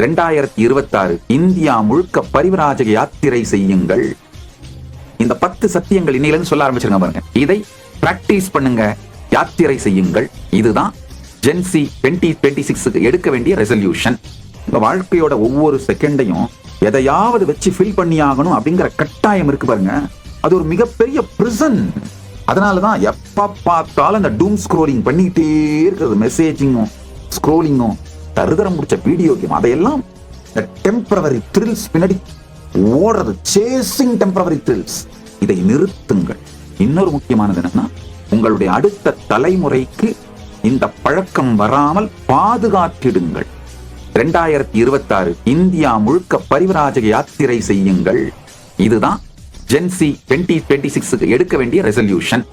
ரெண்டாயிரத்தி இருபத்தாறு இந்தியா முழுக்க பரிவராஜக யாத்திரை செய்யுங்கள். இந்த பத்து சத்தியங்கள் இன்னையில சொல்ல ஆரம்பிச்சிருங்க பாருங்க. இதை பிராக்டிஸ் பண்ணுங்க. யாத்திரை செய்யுங்கள். இதுதான் ஜென்சி டுவெண்ட்டி டுவெண்ட்டி சிக்ஸுக்கு எடுக்க வேண்டிய ரெசல்யூஷன் உங்க வாழ்க்கையோட ஒவ்வொரு செகண்டையும் எதையாவது வச்சு ஃபில் பண்ணி ஆகணும் அப்படிங்கிற கட்டாயம் இருக்கு பாருங்க. அது ஒரு மிகப்பெரிய பிரிசன் அதனாலதான் எப்ப பார்த்தாலும் அந்த டூம் ஸ்க்ரோலிங் பண்ணிக்கிட்டே இருக்கிறது. மெசேஜிங்கும் ஸ்க்ரோலிங்கும் தருதரம் முடிச்ச வீடியோ கேம் அதையெல்லாம் இந்த டெம்பரவரி த்ரில்ஸ் பின்னாடி ஓடுறது. சேசிங் டெம்பரவரி த்ரில்ஸ் இதை நிறுத்துங்கள். இன்னொரு முக்கியமானது என்னன்னா உங்களுடைய அடுத்த தலைமுறைக்கு இந்த பழக்கம் வராமல் பாதுகாத்திடுங்கள். ரெண்டாயிரத்தி இருபத்தாறு இந்தியா முழுக்க பரிவராஜக யாத்திரை செய்யுங்கள். இதுதான் ஜென்சி டுவெண்ட்டி டுவெண்ட்டி சிக்ஸுக்கு எடுக்க வேண்டிய ரெசல்யூஷன்